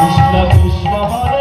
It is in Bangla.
কৃষ্ণ কৃষ্ণ হরে